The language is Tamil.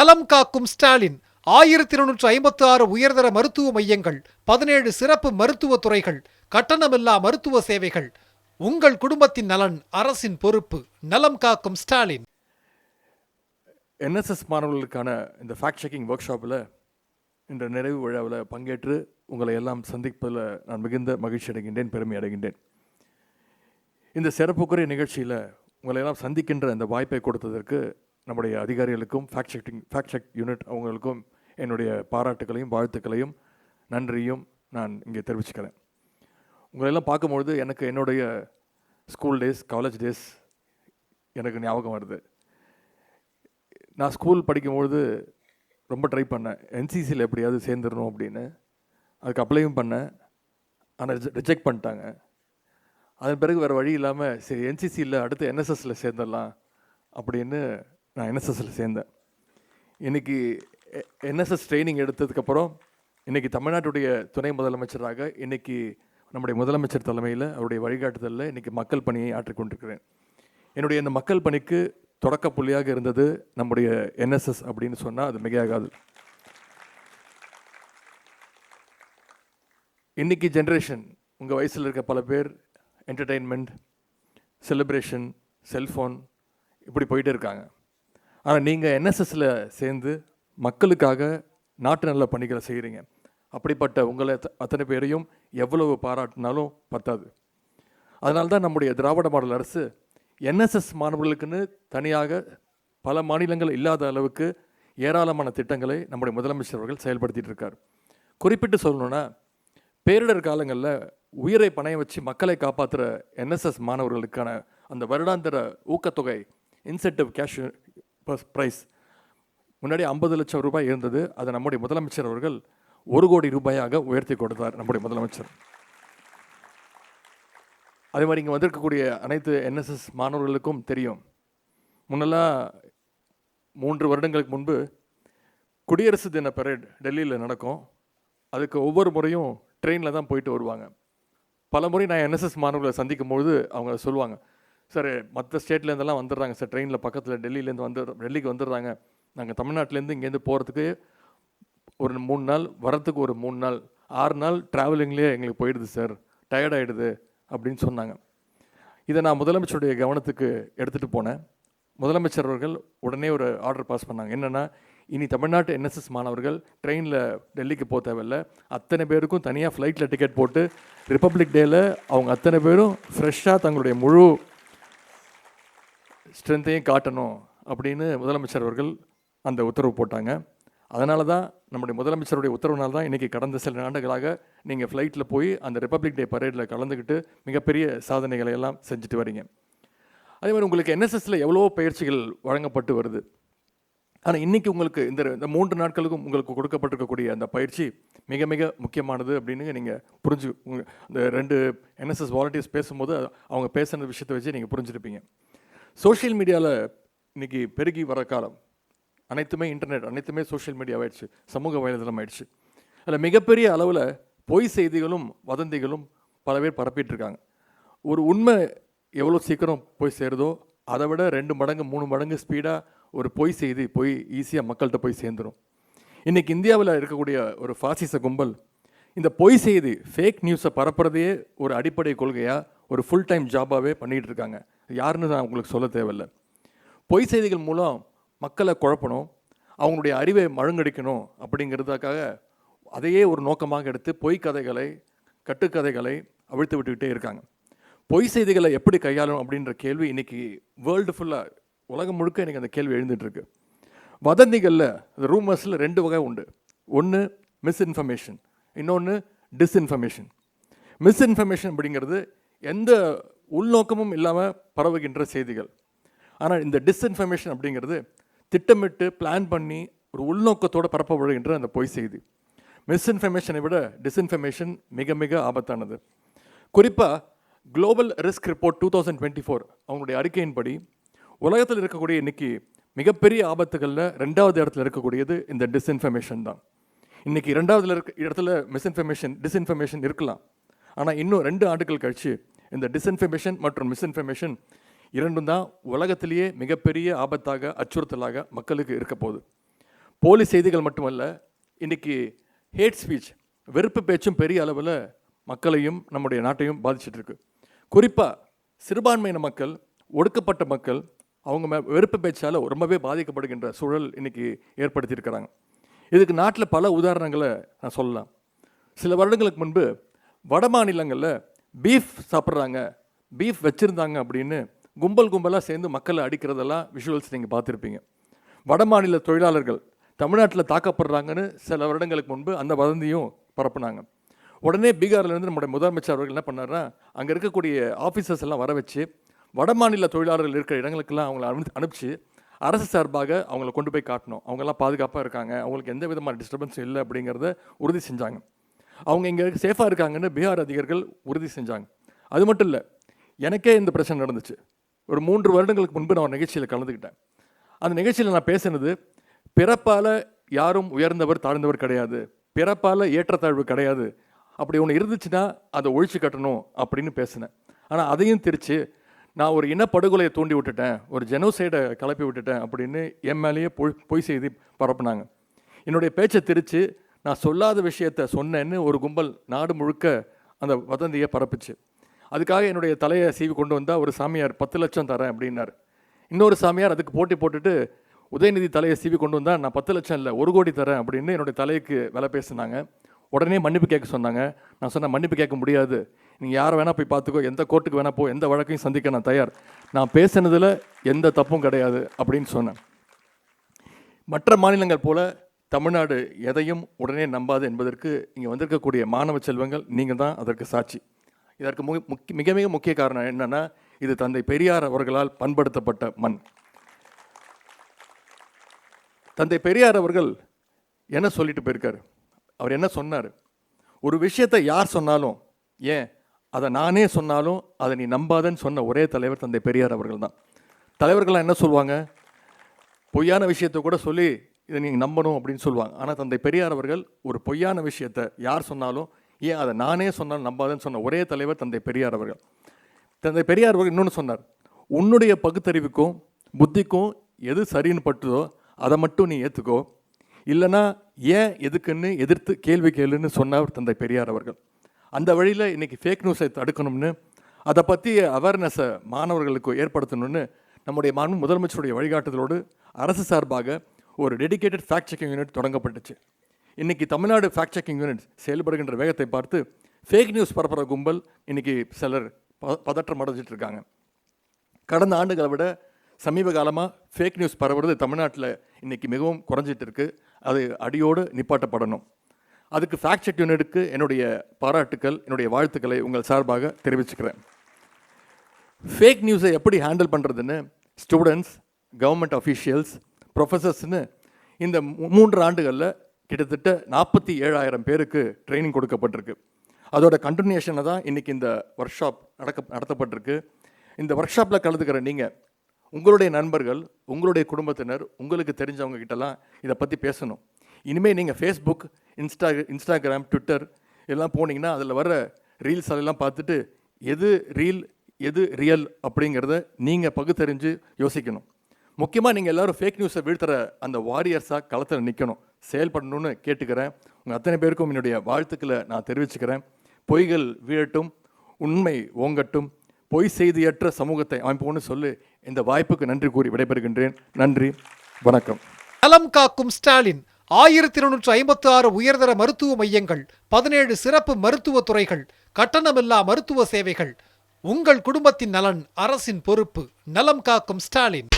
நலம் காக்கும் ஸ்டாலின். ஆயிரத்தி இருநூற்று ஐம்பத்தி ஆறு உயர்தர மருத்துவ மையங்கள் பதினேழு சிறப்பு மருத்துவ துறைகள் கட்டணமில்லா மருத்துவ சேவைகள். உங்கள் குடும்பத்தின் நலன் அரசின் பொறுப்பு. நலம் காக்கும் ஸ்டாலின். என்எஸ்எஸ் மாணவர்களுக்கான இந்த ஃபேக்ட் செக்கிங் ஒர்க் ஷாப்பில் இந்த நிறைவு விழாவில் பங்கேற்று உங்களை எல்லாம் சந்திப்பதில் நான் மிகுந்த மகிழ்ச்சி அடைகின்றேன் பெருமை அடைகின்றேன். இந்த சிறப்புக்குரிய நிகழ்ச்சியில் உங்களை எல்லாம் சந்திக்கின்ற அந்த வாய்ப்பை கொடுத்ததற்கு நம்முடைய அதிகாரிகளுக்கும் fact checking fact check unit அவங்களுக்கும் என்னுடைய பாராட்டுகளையும் வாழ்த்துக்களையும் நன்றியும் நான் இங்கே தெரிவிச்சுக்கிறேன். உங்களெல்லாம் பார்க்கும்பொழுது எனக்கு என்னுடைய ஸ்கூல் டேஸ் காலேஜ் டேஸ் எனக்கு ஞாபகம் வருது. நான் ஸ்கூல் படிக்கும்பொழுது ரொம்ப ட்ரை பண்ணேன். என்சிசியில் எப்படியாவது சேர்ந்துடணும் அப்படின்னு. அதுக்கு அப்ளையும் பண்ணேன். ஆனால் ரிஜெக்ட் பண்ணிட்டாங்க. அதன் பிறகு வேறு வழி இல்லாமல் சரி என்சிசியில் அடுத்து என்எஸ்எஸில் சேர்ந்துடலாம் அப்படின்னு நான் என்எஸ்எஸில் சேர்ந்தேன். இன்றைக்கி என்எஸ்எஸ் ட்ரைனிங் எடுத்ததுக்கப்புறம் இன்றைக்கி தமிழ்நாட்டுடைய துணை முதலமைச்சராக இன்றைக்கி நம்முடைய முதலமைச்சர் தலைமையில் அவருடைய வழிகாட்டுதலில் இன்றைக்கி மக்கள் பணியை ஆற்றிக்கொண்டிருக்கிறேன் என்னுடைய இந்த மக்கள் பணிக்கு தொடக்க புள்ளியாக இருந்தது நம்முடைய என்எஸ்எஸ் அப்படின்னு சொன்னால் அது மிகையாகாது. இன்னைக்கு ஜென்ரேஷன் உங்கள் வயசில் இருக்க பல பேர் என்டர்டெயின்மெண்ட் செலிப்ரேஷன் செல்ஃபோன் இப்படி போயிட்டே இருக்காங்க. ஆனால் நீங்கள் என்எஸ்எஸில் சேர்ந்து மக்களுக்காக நாட்டு நல்ல பணிகளை செய்கிறீங்க அப்படிப்பட்ட உங்களை அத்தனை பேரையும் எவ்வளவு பாராட்டினாலும் பத்தாது. அதனால தான் நம்முடைய திராவிட மாடல் அரசு என்எஸ்எஸ் மாணவர்களுக்குன்னு தனியாக பல மாநிலங்கள் இல்லாத அளவுக்கு ஏராளமான திட்டங்களை நம்முடைய முதலமைச்சர் அவர்கள் செயல்படுத்திகிட்டு இருக்கார். குறிப்பிட்டு சொல்லணும்னா பேரிடர் காலங்களில் உயிரை பணைய வச்சு மக்களை காப்பாற்றுற என்எஸ்எஸ் மாணவர்களுக்கான அந்த வருடாந்திர ஊக்கத்தொகை இன்சென்டிவ் கேஷ் ப்ரைஸ் முன்னாடி ஐம்பது லட்சம் ரூபாய் இருந்தது. அதை நம்முடைய முதலமைச்சர் அவர்கள் ஒரு கோடி ரூபாயாக உயர்த்தி கொடுத்தார் நம்முடைய முதலமைச்சர். அதே மாதிரி இங்கே வந்திருக்கக்கூடிய அனைத்து என்எஸ்எஸ் மாணவர்களுக்கும் தெரியும். முன்னெல்லாம் மூன்று வருடங்களுக்கு முன்பு குடியரசு தின பரேட் டெல்லியில் நடக்கும். அதுக்கு ஒவ்வொரு முறையும் ட்ரெயினில் தான் போயிட்டு வருவாங்க. பல முறை நான் என்எஸ்எஸ் மாணவர்களை சந்திக்கும் பொழுது அவங்க சொல்லுவாங்க சார் மற்ற ஸ்டேட்லேருந்தெல்லாம் வந்துடுறாங்க சார் ட்ரெயினில் பக்கத்தில் டெல்லியிலேருந்து வந்து டெல்லிக்கு வந்துடுறாங்க. நாங்கள் தமிழ்நாட்டிலேருந்து இங்கேருந்து போகிறதுக்கு ஒரு மூணு நாள் வரத்துக்கு ஒரு மூணு நாள் ஆறு நாள் ட்ராவலிங்லேயே எங்களுக்கு போயிடுது சார் டயர்ட் ஆகிடுது அப்படின்னு சொன்னாங்க. இதை நான் முதலமைச்சருடைய கவனத்துக்கு எடுத்துகிட்டு போனேன். முதலமைச்சர் அவர்கள் உடனே ஒரு ஆர்டர் பாஸ் பண்ணாங்க. என்னென்னா இனி தமிழ்நாட்டு என்எஸ்எஸ் மாணவர்கள் ட்ரெயினில் டெல்லிக்கு போக தேவையில்ல. அத்தனை பேருக்கும் தனியாக ஃப்ளைட்டில் டிக்கெட் போட்டு ரிப்பப்ளிக் டேயில் அவங்க அத்தனை பேரும் ஃப்ரெஷ்ஷாக தங்களுடைய முழு ஸ்ட்ரென்த்தையும் காட்டணும் அப்படின்னு முதலமைச்சர் அவர்கள் அந்த உத்தரவு போட்டாங்க. அதனால தான் நம்முடைய முதலமைச்சருடைய உத்தரவுனால தான் இன்றைக்கி கடந்த சில ஆண்டுகளாக நீங்கள் ஃப்ளைட்டில் போய் அந்த ரிப்பப்ளிக் டே பரேடில் கலந்துக்கிட்டு மிகப்பெரிய சாதனைகளை எல்லாம் செஞ்சுட்டு வரீங்க. அதே மாதிரி உங்களுக்கு என்எஸ்எஸில் எவ்வளோ பயிற்சிகள் வழங்கப்பட்டு வருது. ஆனால் இன்னைக்கு உங்களுக்கு இந்த இந்த மூன்று நாட்களுக்கும் உங்களுக்கு கொடுக்கப்பட்டிருக்கக்கூடிய அந்த பயிற்சி மிக மிக முக்கியமானது அப்படின்னு நீங்கள் புரிஞ்சு இந்த ரெண்டு என்எஸ்எஸ் வாலண்டியர்ஸ் பேசும்போது அவங்க பேசுன விஷயத்தை வச்சு நீங்கள் புரிஞ்சுருப்பீங்க. சோஷியல் மீடியாவில் இன்றைக்கி பெருகி வர காலம். அனைத்துமே இன்டர்நெட் அனைத்துமே சோஷியல் மீடியாவாயிடுச்சு சமூக வலைதளம் ஆயிடுச்சு. அதில் மிகப்பெரிய அளவில் பொய் செய்திகளும் வதந்திகளும் பல பேர் பரப்பிட்டு இருக்காங்க ஒரு உண்மை எவ்வளோ சீக்கிரம் போய் சேருதோ அதை விட ரெண்டு மடங்கு மூணு மடங்கு ஸ்பீடாக ஒரு பொய் செய்தி போய் ஈஸியாக மக்கள்கிட்ட போய் சேர்ந்துடும் இன்றைக்கி இந்தியாவில் இருக்கக்கூடிய ஒரு ஃபாசிச கும்பல் இந்த பொய் செய்தி ஃபேக் நியூஸை பரப்புறதையே ஒரு அடிப்படை கொள்கையாக ஒரு ஃபுல் டைம் ஜாபாகவே பண்ணிகிட்டு இருக்காங்க. யாருன்னு நான் உங்களுக்கு சொல்ல தேவையில்லை. பொய் செய்திகள் மூலம் மக்களை குழப்பணும் அவங்களுடைய அறிவை மழுங்கடிக்கணும் அப்படிங்கிறதுக்காக அதையே ஒரு நோக்கமாக எடுத்து பொய் கதைகளை கட்டுக்கதைகளை அவிழ்த்து விட்டுக்கிட்டே இருக்காங்க. பொய் செய்திகளை எப்படி கையாளணும் அப்படின்ற கேள்வி இன்றைக்கி வேர்ல்டு ஃபுல்லாக உலகம் முழுக்க இன்றைக்கி அந்த கேள்வி எழுந்துட்டுருக்கு வதந்திகளில் ரூமர்ஸில் ரெண்டு வகை உண்டு. ஒன்று மிஸ்இன்ஃபர்மேஷன் இன்னொன்று டிஸ்இன்ஃபர்மேஷன் மிஸ்இன்ஃபர்மேஷன் அப்படிங்கிறது எந்த உள்நோக்கமும் இல்லாமல் பரவுகின்ற செய்திகள். ஆனால் இந்த டிஸ்இன்ஃபர்மேஷன் அப்படிங்கிறது திட்டமிட்டு பிளான் பண்ணி ஒரு உள்நோக்கத்தோடு பரப்பப்படுகின்ற அந்த பொய் செய்தி. மிஸ்இன்ஃபர்மேஷனை விட டிஸ்இன்ஃபர்மேஷன் மிக மிக ஆபத்தானது. குறிப்பாக global risk report two thousand twenty four அவங்களுடைய அறிக்கையின்படி உலகத்தில் இருக்கக்கூடிய இன்னைக்கு மிகப்பெரிய ஆபத்துகளில் ரெண்டாவது இடத்துல இருக்கக்கூடியது இந்த டிஸ்இன்ஃபர்மேஷன் தான். இன்றைக்கி ரெண்டாவது இருக்க இடத்துல மிஸ்இன்ஃபர்மேஷன் டிஸ்இன்ஃபர்மேஷன் இருக்கலாம். ஆனால் இன்னும் ரெண்டு ஆண்டுகள் கழிச்சு இந்த டிஸ்இன்ஃபர்மேஷன் மற்றும் மிஸ்இன்ஃபர்மேஷன் இரண்டும் தான் உலகத்திலேயே மிகப்பெரிய ஆபத்தாக அச்சுறுத்தலாக மக்களுக்கு இருக்க போகுது. போலி செய்திகள் மட்டுமல்ல இன்றைக்கி ஹேட் ஸ்பீச் வெறுப்பு பேச்சும் பெரிய அளவில் மக்களையும் நம்முடைய நாட்டையும் பாதிச்சிட்ருக்கு குறிப்பாக சிறுபான்மையின மக்கள் ஒடுக்கப்பட்ட மக்கள் அவங்க மே வெறுப்பு பேச்சால் ரொம்பவே பாதிக்கப்படுகின்ற சூழல் இன்றைக்கி ஏற்படுத்தியிருக்கிறாங்க இதுக்கு நாட்டில் பல உதாரணங்களை நான் சொல்லலாம். சில வருடங்களுக்கு முன்பு வட மாநிலங்களில் பீஃப் சாப்பிட்றாங்க. பீஃப் வச்சுருந்தாங்க அப்படின்னு கும்பல் கும்பலாக சேர்ந்து மக்களை அடிக்கிறதெல்லாம் விஷுவல்ஸ் நீங்கள் பார்த்துருப்பீங்க. வட மாநில தொழிலாளர்கள் தமிழ்நாட்டில் தாக்கப்படுறாங்கன்னு சில வருடங்களுக்கு முன்பு அந்த வதந்தியும் பரப்புனாங்க. உடனே பீகார்லேருந்து நம்முடைய முதலமைச்சர் அவர்கள் என்ன பண்ணாருன்னா அங்கே இருக்கக்கூடிய ஆஃபீஸர்ஸ் எல்லாம் வர வச்சு வட மாநில தொழிலாளர்கள் இருக்கிற இடங்களுக்கெல்லாம் அவங்கள அனு அனுப்பிச்சு அரசு சார்பாக அவங்கள கொண்டு போய் காட்டணும். அவங்கெல்லாம் பாதுகாப்பாக இருக்காங்க. அவங்களுக்கு எந்த விதமான டிஸ்டர்பன்ஸும் இல்லை அப்படிங்கிறத உறுதி செஞ்சாங்க. அவங்க இங்கே சேஃபாக இருக்காங்கன்னு பீகார் அதிகாரிகள் உறுதி செஞ்சாங்க. அது மட்டும் இல்லை எனக்கே இந்த பிரச்சனை நடந்துச்சு. ஒரு மூன்று வருடங்களுக்கு முன்பு நான் ஒரு நிகழ்ச்சியில் கலந்துக்கிட்டேன் அந்த நிகழ்ச்சியில் நான் பேசினது பிறப்பால் யாரும் உயர்ந்தவர் தாழ்ந்தவர் கிடையாது. பிறப்பால் ஏற்றத்தாழ்வு கிடையாது. அப்படி ஒன்று இருந்துச்சுன்னா அதை ஒழிச்சு கட்டணும் அப்படின்னு பேசினேன். ஆனால் அதையும் திரிச்சு நான் ஒரு இனப்படுகொலையை தூண்டி விட்டுட்டேன். ஒரு ஜெனோசைடை கிளப்பி விட்டுட்டேன் அப்படின்னு என் மேலேயே பொய் பொய் செய்தி பரப்புனாங்க. என்னுடைய பேச்சை திரித்து நான் சொல்லாத விஷயத்த சொன்னேன்னு ஒரு கும்பல் நாடு முழுக்க அந்த வதந்தியை பரப்பிச்சு. அதுக்காக என்னுடைய தலையை சீவி கொண்டு வந்தால் ஒரு சாமியார் பத்து லட்சம் தரேன் அப்படின்னார். இன்னொரு சாமியார் அதுக்கு போட்டி போட்டுட்டு உதயநிதி தலையை சீவி கொண்டு வந்தால் நான் பத்து லட்சம் இல்லை ஒரு கோடி தரேன் அப்படின்னு என்னுடைய தலைக்கு விலை பேசினாங்க. உடனே மன்னிப்பு கேட்க சொன்னாங்க. நான் சொன்னேன் மன்னிப்பு கேட்க முடியாது. நீங்கள் யாரை வேணால் போய் பார்த்துக்கோ எந்த கோர்ட்டுக்கு வேணால் போ எந்த வழக்கையும் சந்திக்க நான் தயார். நான் பேசுனதில் எந்த தப்பும் கிடையாது அப்படின்னு சொன்னேன். மற்ற மாநிலங்கள் போல் தமிழ்நாடு எதையும் உடனே நம்பாது என்பதற்கு இங்கே வந்திருக்கக்கூடிய மாணவ செல்வங்கள் நீங்கள் தான் அதற்கு சாட்சி. இதற்கு மு முக்கிய மிக மிக முக்கிய காரணம் என்னென்னா இது தந்தை பெரியார் அவர்களால் பண்படுத்தப்பட்ட மண். தந்தை பெரியார் அவர்கள் என்ன சொல்லிட்டு போயிருக்கார்? அவர் என்ன சொன்னார்? ஒரு விஷயத்தை யார் சொன்னாலும் ஏன்? அதை நானே சொன்னாலும் அதை நீ நம்பாதன்னு சொன்ன ஒரே தலைவர் தந்தை பெரியார் அவர்கள் தான். தலைவர்கள்லாம் என்ன சொல்லுவாங்க? பொய்யான விஷயத்தை கூட சொல்லி இதை நீங்கள் நம்பணும் அப்படின்னு சொல்லுவாங்க. ஆனால் தந்தை பெரியார் அவர்கள் ஒரு பொய்யான விஷயத்தை யார் சொன்னாலும் ஏன் அதை நானே சொன்னாலும் நம்பாதேன்னு சொன்ன ஒரே தலைவர் தந்தை பெரியார் அவர்கள். தந்தை பெரியார் அவர்கள் இன்னொன்று சொன்னார் உன்னுடைய பகுத்தறிவுக்கும் புத்திக்கும் எது சரின்னு பட்டுதோ அதை மட்டும் நீ ஏற்றுக்கோ இல்லைன்னா ஏன் எதுக்குன்னு எதிர்த்து கேள்வி கேளுன்னு சொன்னார் தந்தை பெரியார் அவர்கள். அந்த வழியில் இன்றைக்கி ஃபேக் நியூஸை தடுக்கணும்னு அதை பற்றிய அவேர்னஸை மாணவர்களுக்கு ஏற்படுத்தணும்னு நம்முடைய மாண்பு முதலமைச்சருடைய வழிகாட்டுதலோடு அரசு சார்பாக ஒரு டெடிகேட்டட் ஃபேக்ட் செக்கிங் யூனிட் தொடங்கப்பட்டுச்சு. இன்றைக்கி தமிழ்நாடு ஃபேக்ட் செக்கிங் யூனிட் செயல்படுகின்ற வேகத்தை பார்த்து ஃபேக் நியூஸ் பரப்புகிற கும்பல் இன்றைக்கி சிலர் ப பதற்றம் அடைஞ்சிட்டு இருக்காங்க. கடந்த ஆண்டுகளை விட சமீப காலமாக ஃபேக் நியூஸ் பரவுறது தமிழ்நாட்டில் இன்றைக்கி மிகவும் குறைஞ்சிட்டுருக்கு அது அடியோடு நிப்பாட்டப்படணும். அதுக்கு ஃபேக்ட் செக் யூனிட்டுக்கு என்னுடைய பாராட்டுக்கள் என்னுடைய வாழ்த்துக்களை உங்கள் சார்பாக தெரிவிச்சுக்கிறேன். ஃபேக் நியூஸை எப்படி ஹேண்டில் பண்ணுறதுன்னு ஸ்டூடெண்ட்ஸ் கவர்மெண்ட் அஃபீஷியல்ஸ் ப்ரொஃபஸர்ஸ்னு இந்த மூன்று ஆண்டுகளில் கிட்டத்தட்ட நாற்பத்தி ஏழாயிரம் பேருக்கு ட்ரைனிங் கொடுக்கப்பட்டிருக்கு. அதோட கண்டினியூஷனை தான் இன்றைக்கி இந்த ஒர்க் ஷாப் நடக்க நடத்தப்பட்டிருக்கு. இந்த ஒர்க் ஷாப்பில் கலந்துக்கிற நீங்கள் உங்களுடைய நண்பர்கள் உங்களுடைய குடும்பத்தினர் உங்களுக்கு தெரிஞ்சவங்க கிட்டலாம் இதை பற்றி பேசணும். இனிமேல் நீங்கள் ஃபேஸ்புக் இன்ஸ்டா இன்ஸ்டாகிராம் ட்விட்டர் எல்லாம் போனீங்கன்னா அதில் வர ரீல்ஸ் அதெல்லாம் பார்த்துட்டு எது ரீல் எது ரியல் அப்படிங்கிறத நீங்கள் பகுத்தறிஞ்சு யோசிக்கணும். முக்கியமாக நீங்கள் எல்லாரும் ஃபேக் நியூஸை வீழ்த்துற அந்த வாரியர்ஸாக களத்தில் நிற்கணும் செயல்படணும்னு கேட்டுக்கிறேன். உங்கள் அத்தனை பேருக்கும் என்னுடைய வாழ்த்துக்களை நான் தெரிவிச்சுக்கிறேன். பொய்கள் வீழட்டும் உண்மை ஓங்கட்டும் பொய் செய்தியற்ற சமூகத்தை அமைப்போம்னு சொல்லி இந்த வாய்ப்புக்கு நன்றி கூறி விடைபெறுகின்றேன். நன்றி வணக்கம். நலம் காக்கும் ஸ்டாலின் ஆயிரத்தி இருநூற்று ஐம்பத்தி ஆறு உயர்தர மருத்துவ மையங்கள் பதினேழு சிறப்பு மருத்துவ துறைகள் கட்டணமில்லா மருத்துவ சேவைகள் உங்கள் குடும்பத்தின் நலன் அரசின் பொறுப்பு. நலம் காக்கும் ஸ்டாலின்.